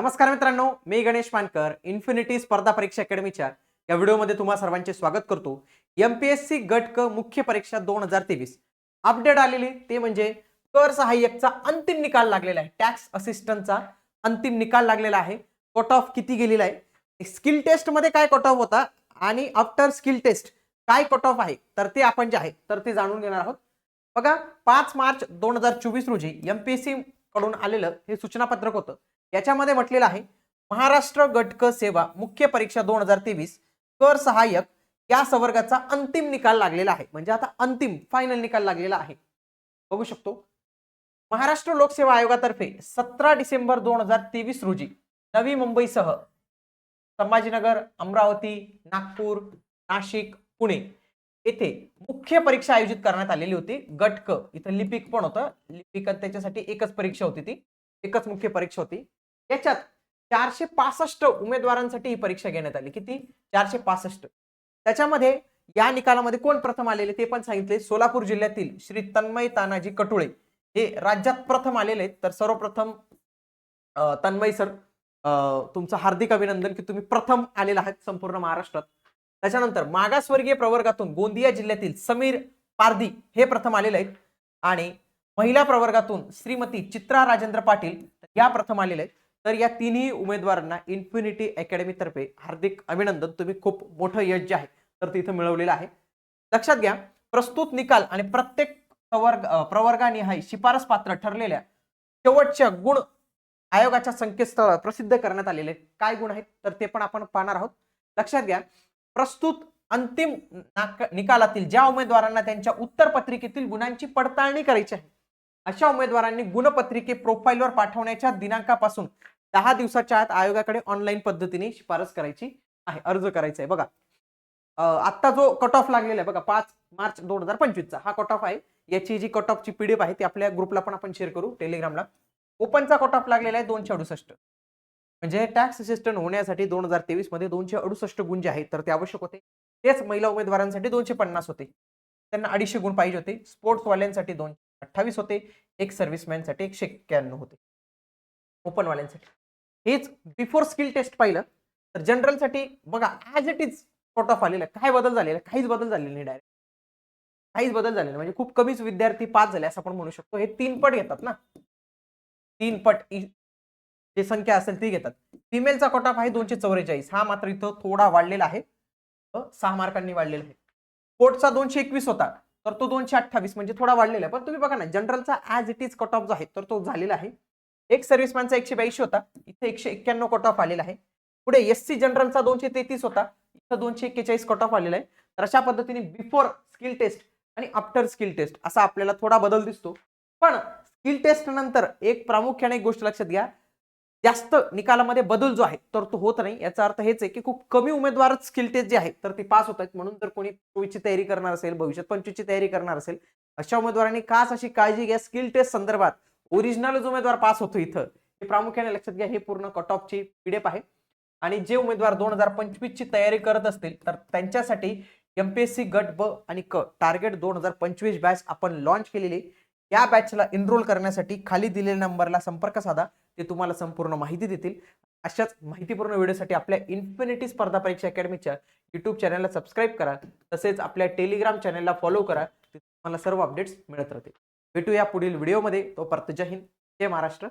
नमस्कार मित्रांनो मी गणेश मानकर इन्फिनिटी स्पर्धा परीक्षा अकॅडमीच्या या व्हिडिओमध्ये तुम्हा सर्वांचे स्वागत करतो. एमपीएससी गट क मुख्य परीक्षा दोन हजार तेवीस. अपडेट आलेली ते म्हणजे कर सहाय्यकचा अंतिम निकाल लागलेला आहे. टॅक्स असिस्टंटचा अंतिम निकाल लागलेला आहे. कट ऑफ किती गेलेला आहे? स्किल टेस्टमध्ये काय कट ऑफ होता? आणि आफ्टर स्किल टेस्ट काय कट ऑफ आहे? तर ते आपण जे आहे तर ते जाणून घेणार आहोत. बघा पाच मार्च दोन हजार चोवीस रोजी एमपीएससी कडून आलेलं हे सूचनापत्रक होतं. याच्यामध्ये म्हटलेलं आहे महाराष्ट्र गटक सेवा मुख्य परीक्षा दोन हजार तेवीस कर सहाय्यक या संवर्गाचा अंतिम निकाल लागलेला आहे. म्हणजे आता अंतिम फायनल निकाल लागलेला आहे. बघू शकतो. महाराष्ट्र लोकसेवा आयोगातर्फे सतरा डिसेंबर दोन हजार तेवीस रोजी नवी मुंबईसह संभाजीनगर अमरावती नागपूर नाशिक पुणे येथे मुख्य परीक्षा आयोजित करण्यात आलेली होती. गटक इथं लिपिक पण होतं. लिपिक त्याच्यासाठी एकच परीक्षा होती ती. एकच मुख्य परीक्षा होती. याच्यात चारशे पासष्ट उमेदवारांसाठी ही परीक्षा घेण्यात आली. किती? चारशे पासष्ट. त्याच्यामध्ये या निकालामध्ये कोण प्रथम आलेले ते पण सांगितले. सोलापूर जिल्ह्यातील श्री तन्मय तानाजी कटुळे हे राज्यात प्रथम आलेले आहेत. तर सर्वप्रथम अं, तन्मय सर अं, तुमचं हार्दिक अभिनंदन की तुम्ही प्रथम आलेला आहात संपूर्ण महाराष्ट्रात. त्याच्यानंतर मागासवर्गीय प्रवर्गातून गोंदिया जिल्ह्यातील समीर पारदी हे प्रथम आलेले आहेत. आणि महिला प्रवर्गातून श्रीमती चित्रा राजेंद्र पाटील या प्रथम आलेले आहेत. तर या तिन्ही उमेदवारांना इन्फिनिटी अकॅडमीतर्फे हार्दिक अभिनंदन तुम्ही खूप मोठं यश जे आहे तर ते इथं मिळवलेलं आहे लक्षात घ्या प्रस्तुत निकाल आणि प्रत्येक प्रवर्ग प्रवर्गाने प्रवर्गानिहाय शिफारस पात्र ठरलेल्या शेवटच्या गुण आयोगाच्या संकेतस्थळावर प्रसिद्ध करण्यात आलेले आहेत. काय गुण आहेत तर ते पण आपण पाहणार आहोत लक्षात घ्या प्रस्तुत अंतिम नाक- निकालातील ज्या उमेदवारांना त्यांच्या उत्तर पत्रिकेतील गुणांची पडताळणी करायची आहे अशा उमेदवारांनी गुणपत्रिके प्रोफाईलवर पाठवण्याच्या दिनांकापासून दहा दिवसाच्या आत आयोगाकडे ऑनलाईन पद्धतीने शिफारस करायची आहे अर्ज करायचा आहे. बघा आत्ता जो कट ऑफ लागलेला आहे बघा पाच मार्च दोन हजार पंचवीसचा हा कट ऑफ आहे. याची जी कट ऑफची पीडीएफ आहे ती आपल्या ग्रुपला पण आपण शेअर करू टेलिग्रामला ओपनचा कट ऑफ लागलेला आहे दोनशे अडुसष्ट. म्हणजे टॅक्स असिस्टंट होण्यासाठी दोन हजार तेवीसमध्ये दोनशे अडुसष्ट गुण जे आहेत तर ते आवश्यक होते. तेच महिला उमेदवारांसाठी दोनशे पन्नास होते. त्यांना अडीचशे गुण पाहिजे होते. स्पोर्ट्सवाल्यांसाठी दोनशे अठ्ठावीस होते एक सर्व्हिसमॅनसाठी एकशे एक्क्याण्णव होते. ओपनवाल्यांसाठी. हेच बिफोर स्किल टेस्ट पाहिलं तर जनरलसाठी बघा as it is cut off आलेला काय बदल झालेला काहीच बदल झालेला नाही डायरेक्ट काहीच बदल झालेला म्हणजे खूप कमीच विद्यार्थी पास झाले असं आपण म्हणू शकतो. हे तीन पट घेतात ना. तीन पट जे संख्या असेल ती घेतात. फिमेलचा कट ऑफ आहे दोनशे चौवेचाळीस. हा मात्र इथं थोडा वाढलेला आहे. सहा मार्कांनी वाढलेला आहे. कोर्टचा दोनशे एकवीस होता. तर तो दोनशे अठ्ठावीस म्हणजे थोडा वाढलेला आहे. पण तुम्ही बघा ना जनरलचा as it is cut off जो आहे तर तो झालेला आहे. एक सर्व्हिसमॅनचा एकशे ब्याऐंशी होता इथे एकशे एक्क्याण्णव कट ऑफ आलेला आहे. पुढे एस सी जनरलचा दोनशे तेहतीस होता इथं दोनशे एक्केचाळीस कट ऑफ आलेला आहे. तर अशा पद्धतीने बिफोर स्किल टेस्ट आणि आफ्टर स्किल टेस्ट असा आपल्याला थोडा बदल दिसतो. पण स्किल टेस्ट नंतर एक प्रामुख्याने एक गोष्ट लक्षात घ्या जास्त निकालामध्ये बदल जो आहे तर तो होत नाही. याचा अर्थ हेच आहे की खूप कमी उमेदवारच स्किल टेस्ट जे आहे तर ती पास होत आहेत. म्हणून जर कोणी चोवीसची तयारी करणार असेल भविष्यात पंचवीसची तयारी करणार असेल अशा उमेदवारांनी खास अशी काळजी घ्या. स्किल टेस्ट संदर्भात ओरिजिनलच उमेदवार पास होतो इथं हे प्रामुख्याने लक्षात घ्या. हे पूर्ण कट ऑफची पीडीएफ आहे. आणि जे उमेदवार दोन हजार पंचवीसची तयारी करत असतील तर त्यांच्यासाठी एमपीएससी गट ब आणि क टार्गेट दोन हजार पंचवीस बॅच आपण लॉन्च केलेली या बॅचला एनरोल करण्यासाठी खाली दिलेल्या नंबरला संपर्क साधा. ते तुम्हाला संपूर्ण माहिती देतील. अशाच माहितीपूर्ण व्हिडिओसाठी आपल्या इन्फिनिटी स्पर्धा परीक्षा अकॅडमीच्या युट्यूब चॅनलला सबस्क्राईब करा. तसेच आपल्या टेलिग्राम चॅनलला फॉलो करा. तिथे तुम्हाला सर्व अपडेट्स मिळत राहतील. भेटूया पुढील व्हिडिओमध्ये तो जय हिंद. जय महाराष्ट्र.